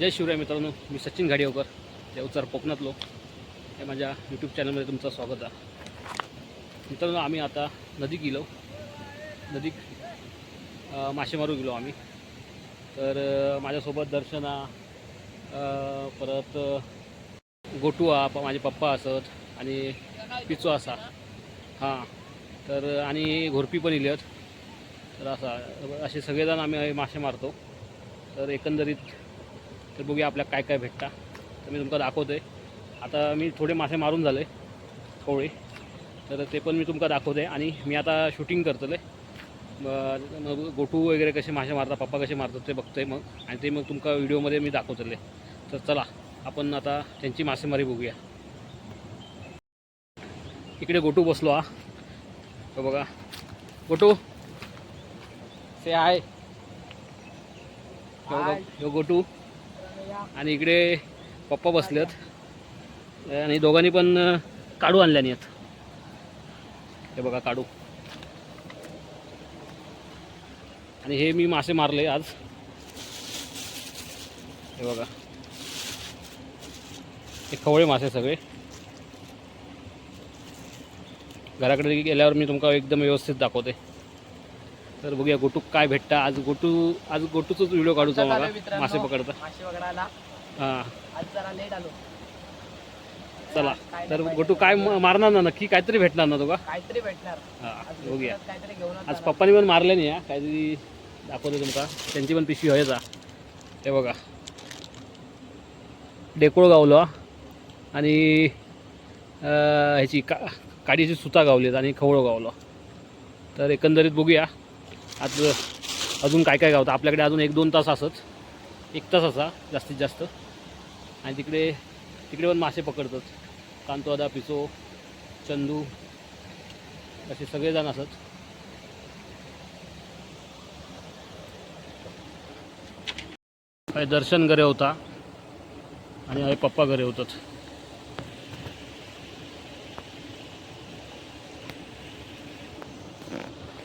जय शिवराय मित्रांनो मी सचिन घाडिवकर देवचार कोकणातलो हे माझ्या यूट्यूब चॅनलमध्ये तुमचं स्वागत आहे. मित्रांनो आम्ही आता नदीक गेलो. नदी मासे मारू गेलो आम्ही. तर माझ्यासोबत दर्शना परत गोटुआ गोटू प- माझे पप्पा असत आणि पिचो असा. हां तर आणि घोरपी पण इल्यात तर असा असे सगळेजण आम्ही मासे मारतो. तर एकंदरीत तर बघूया आपल्याला काय काय भेटता. तर मी तुमका दाखवतोय. आता मी थोडे मासे मारून झाले कोवळे तर ते पण मी तुमका दाखवते आणि मी आता शूटिंग करतले मग मग गोटू वगैरे कसे मासे मारतात पप्पा कसे मारतात ते बघतोय मग. आणि ते मग तुमका व्हिडिओमध्ये मी दाखवतले तर चला आपण आता त्यांची मासेमारी बघूया. इकडे गोटू बसलो हा. तो बघा. गोटू. से आहे गोटू. आणि इकडे पप्पा बसलेत. आणि दोघांनी पण काढू आणल्यानी आहेत हे बघा काढू. आणि हे मी मासे मारले आज. हे बघा. हे खवळे मासे सगळे. घराकडे गेल्यावर मी तुमका एकदम व्यवस्थित दाखवते. तर बघूया गोटू काय भेटता. आज गोटू आज गोटूचाच व्हिडिओ काढूचा मित्रांनो. मासे पकडता. मासे पकडायला. हां. आज जरा लेट आलो. चला. तर गोटू काय मारणार ना नक्की? काहीतरी भेटणार ना तुका काहीतरी भेटणार. हां बघूया. दुसरंच काहीतरी घेऊन आज पप्पानी पण मारले नाही हा. काहीतरी दाखवतो तुमका त्यांची पण पिशवी जा हे बघा. डेकोळ गावलो. आणि ह्याची का काडीची सुता गावलीत आणि खवळो गावलो. तर एकंदरीत बघूया. आज अजून काय काय गावतं? आपल्याकडे अजून एक दोन तास असंच. एक तास असा जास्तीत जास्त. आणि तिकडे तिकडे पण मासे पकडतात. कांतोदा पिसो चंदू असे सगळेजण असत. काही दर्शन घरे होता. आणि पप्पा घरे होतात.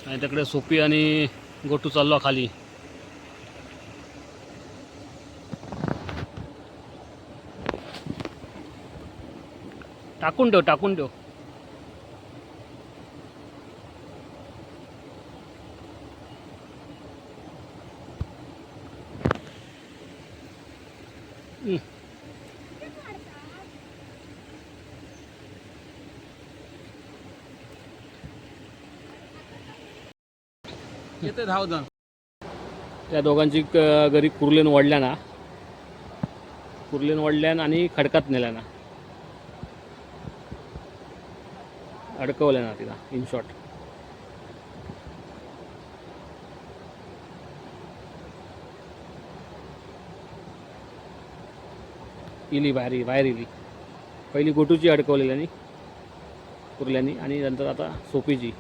आणि तिकडे सोपी आणि गोटू चाललो खाली. टाकून ठेव टाकून ठेव. येते धाव जण. त्या दोघांची क- घरी कुर्लेन वाढल्या ना कुर्लेन वाढल्यान आणि खडकात नेल्या ना अडकवल्या ना तिला इन शॉर्ट इली बाहेर बाहेर इली. पहिली गोटूची अडकवलेल्यानी कुर्ल्यानी आणि नंतर आता सोपीची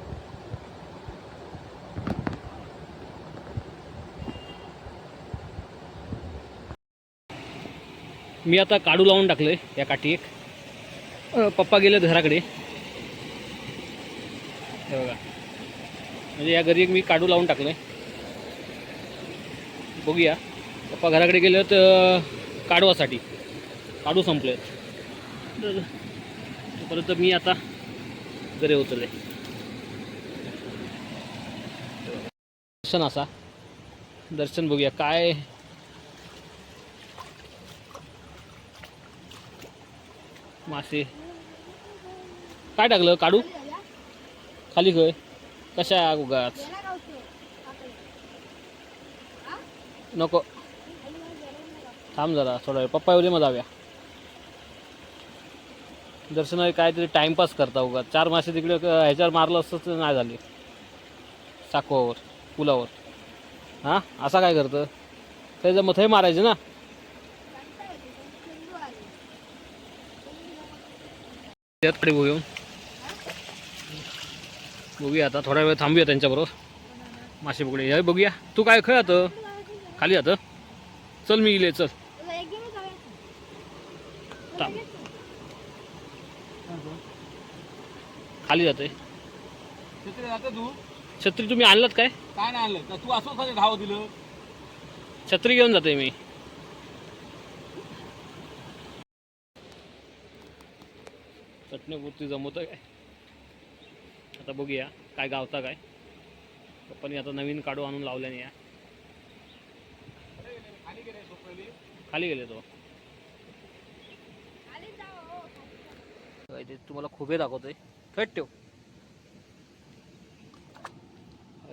मी आता काढू लावून टाकलं आहे या काठी एक. पप्पा गेलेत घराकडे. हे बघा. म्हणजे या घरी एक मी काढू लावून टाकलं आहे बघूया. पप्पा घराकडे गेले तर काढवासाठी. काढू संपले तर मी आता घरी उतरले दर्शन असा. दर्शन बघूया. काय मासे. काय टाकलं? काढू? खाली खय कशा उगाच? नको. थांब जरा थोडा वेळ. पप्पा एवढे मग जाऊया दर्शना काहीतरी टाइमपास करता उगा चार मासे तिकडे ह्याच्यावर मारलं असतं तर नाही झाले. साकवावर पुलावर. हां? असा काय करतं? ते मग थंय मारायचं ना? त्याकडे बघू बघूया. आता थोडा वेळ थांबूया त्यांच्याबरोबर. मासे पकडे. हे बघूया. तू काय खय आता? खाली आता. चल मी इले चल. थांब. खाली जाते तिकडे जाते तू? छत्री तुम्ही आणलात काय? काय नाही आणलं तू असं धाव दिलं. छत्री घेऊन जाते मी. चटणीपुरती जमवतं काय? आता बघूया काय गावता काय. पप्पानी आता नवीन काढू आणून लावल्याने या. खाली गेले तो. ते तुम्हाला खुबे दाखवतोय. फेट ठेव.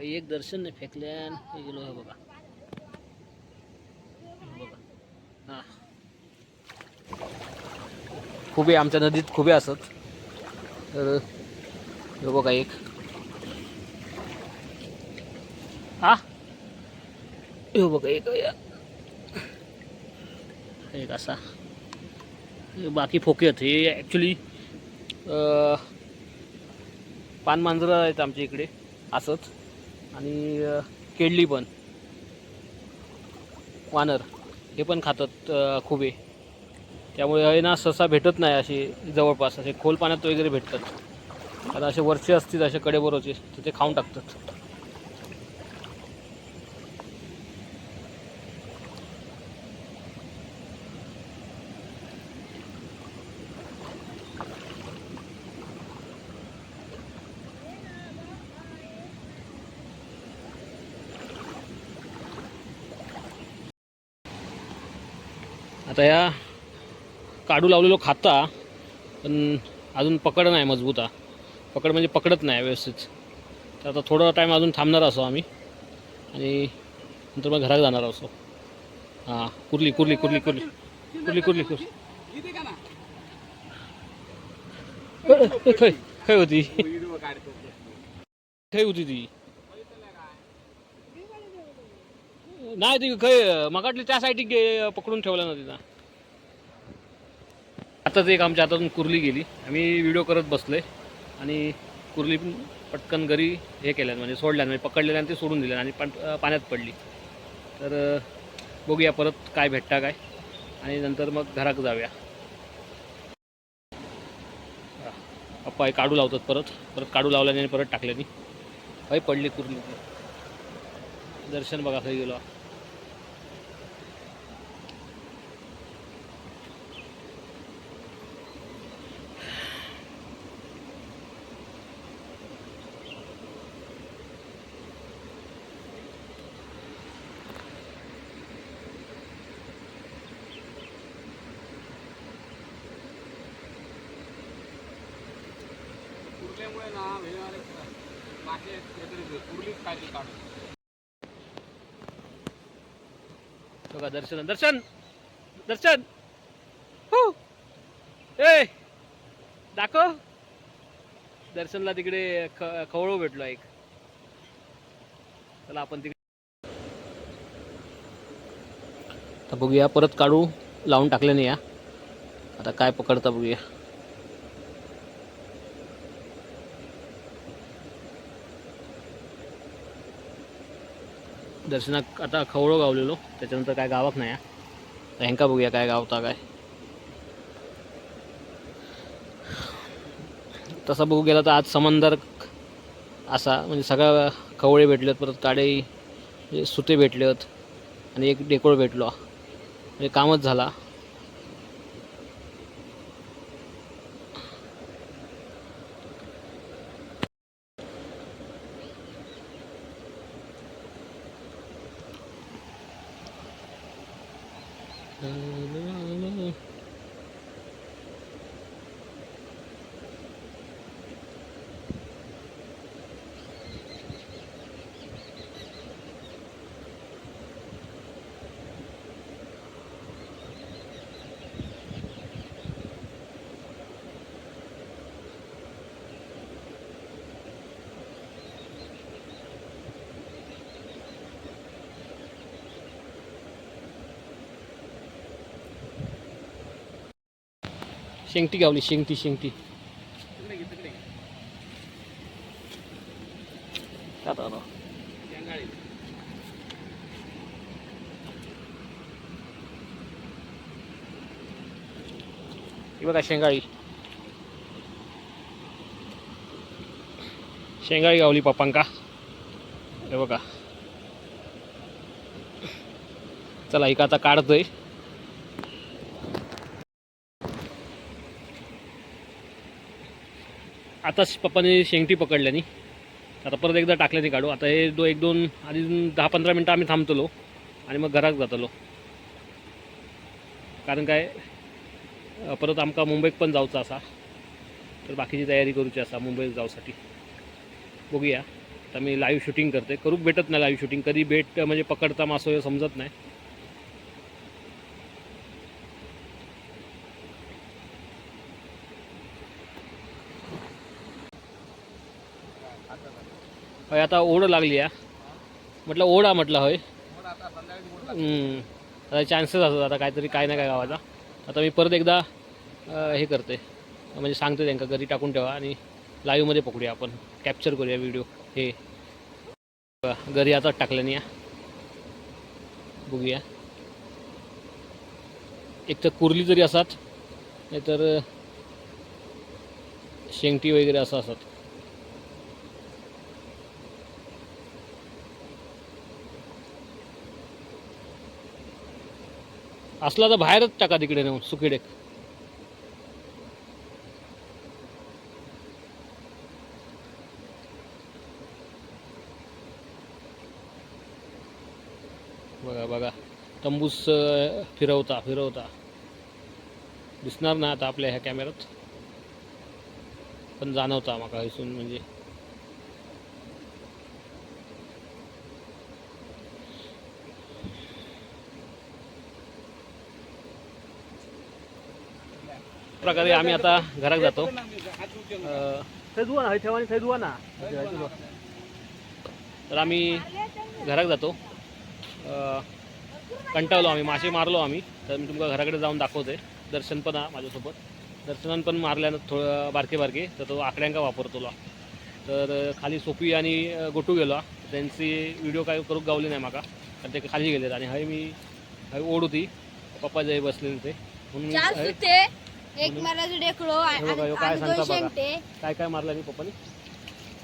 एक दर्शन नाही फेकल्यान हे गेलो हे बघा. बघा. हां. खुबे आमच्या नदीत खुबे असत. तर हे बघा एक. हा? हे बघा एक एक असा. बाकी फोके आहेत. हे ॲक्च्युली पान मांजरं आहेत आमच्या इकडे. असंच. आणि केडली केळली पण. वानर. हे पण खातात खुबे. त्यामुळे आहे ना सहसा भेटत नाही अशी जवळपास असे खोल पाण्यात वगैरे भेटतात. आता असे वरचे असतील असे कडेबरोचे तर ते खाऊन टाकतात. आता या काढू लावलेलो खाता पण अजून पकड नाही मजबूत हा. पकड म्हणजे पकडत नाही व्यवस्थित. तर आता थोडा टाईम अजून थांबणार असो आम्ही. आणि नंतर मग घरात जाणार असो. हां कुर्ली कुर्ली कुर्ली कुर्ली. कुर्ली कुर्ली कुर्ली. खै खै खय होती. खै खय होती ती. नाही ती खय मगाटली त्या साईडी पकडून ठेवला ना तिथं आताच एक आमच्या हातातून कुर्ली गेली. आम्ही व्हिडिओ करत बसलोय. आणि कुर्ली पण पटकन घरी हे केल्यानं म्हणजे सोडल्यान म्हणजे पकडलेल्या आणि ते सोडून दिल्या आणि पण पाण्यात पडली. तर बघूया परत काय भेटता काय. आणि नंतर मग घरात जाऊया. पप्पा हे काढू लावतात परत. परत काढू लावल्याने आणि परत टाकल्याने. काही पडली कुर्ली दर्शन बघा खाली गेलो. असल्यामुळे ना वेळेवाले मासे काहीतरी कुर्लीच काढली काढून. बघा दर्शन दर्शन! दर्शन! हो! ए! दाखव! दर्शनला तिकडे ख खवळो भेटलो एक. चला आपण तिकडे आता बघूया परत काढू. लावून टाकले नाही या. आता काय पकडता बघूया. दर्शनाक आता खवळो गावलेलो. त्याच्यानंतर काय गावाक नाही आहे. तर बघूया काय गावता काय. तसं बघू गेला तर आज समंदर असा म्हणजे सगळ्या खवळे भेटलेत परत काडे म्हणजे सुते भेटलेत आणि एक डेकोळ भेटलो. म्हणजे कामच झाला. शेंगटी गावली शेंगटी शेंगटी बघा शेंगाळी. शेंगाळी गावली पप्पांका. हे बघा. चला एक आता काढतोय. आताच पप्पाने शेंगटी पकडल्यानी आता परत एकदा टाकल्याने काढू. आता हे दो एक दोन आधी दहा पंधरा मिनटं आम्ही थांबतलो आणि मग घरात जातलो. कारण काय परत आमका मुंबईत पण जाऊचं असा. तर बाकीची तयारी करूची असा मुंबईत जाऊसाठी. बघूया. आता मी लाईव्ह शूटिंग करते. करू भेटत नाही लाईव्ह शूटिंग कधी भेट म्हणजे पकडता मासो हे समजत नाही. होय आता ओढ लागली आहे म्हटलं ओढा म्हटलं होय. आता चान्सेस असतात आता काहीतरी काय नाही काय गावाचा. आता मी परत एकदा हे करते. म्हणजे सांगते त्यांना घरी टाकून ठेवा आणि लाईव्हमध्ये पकडूया आपण. कॅप्चर करूया व्हिडिओ हे. घरी आता टाकल्याने या. बघूया. एक तर कुर्ली जरी असतात नाहीतर शेंगटी वगैरे असं असतात असला तर बाहेरच टाका तिकडे नेऊन सुकिडेक बघा बघा. तंबूस फिरवता फिरवता. दिसणार ना आता आपल्या ह्या कॅमेऱ्यात पण जाणवता माका इसून म्हणजे. प्रकारे आम्ही आता घरात जातो. ना ठेवा ना तर आम्ही घरात जातो. कंटाळलो आम्ही मासे मारलो आम्ही. तर मी तुमका घराकडे जाऊन दाखवते दर्शन पण माझ्यासोबत. दर्शनान पण मारल्यानं थोडं बारके बारके तर तो आकड्यांका वापरतो ला. तर खाली सोपी आणि गोटू गेलो. त्यांची व्हिडिओ काय करूक गावली नाही माका. कारण ते खाली गेलेत. आणि हय मी हय ओढ होती. पप्पा जे बसलेले ते. म्हणून एक हे बघा, ह्यो काय आणि सांगता दोन बघा. शेंगटे काय काय मारलं मी पप्पानी?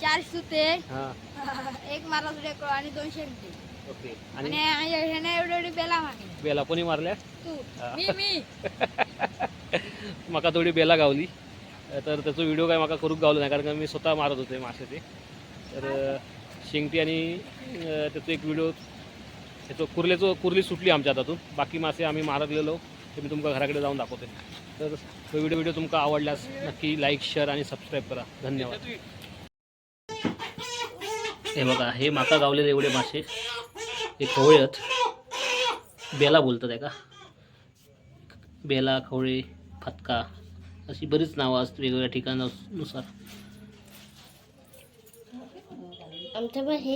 चार सुते. हां. एक मराठी डेकलो आणि दोन शेंगटे ओके. आणि आणि ह्याने एवढी एवढी बेला मागे बेला कोणी मारल्या? तू. मी मी. माका थोडी बेला गावली. तर त्याचा व्हिडिओ काय माका करूक गावलो नाही कारण का मी स्वतः मारत होते मासे ते तर अं, शेंगटी आणि अं, त्याचा एक व्हिडिओ त्याचं कुर्लेचं कुर्ली सुटली आमच्या हातातून. बाकी मासे आम्ही मारत गेलो. ते मी तुमका घराकडे जाऊन दाखवते. तर तो व्हिडिओ व्हिडिओ तुमका आवडल्यास नक्की लाईक शेअर आणि सबस्क्राईब करा. धन्यवाद. हे बघा हे माका गावलेले एवढे मासे. हे खवळे बेला बोलतात आहे का? बेला खवळे फतका अशी बरीच नावं असतात वेगवेगळ्या ठिकाणानुसार. आमच्या हे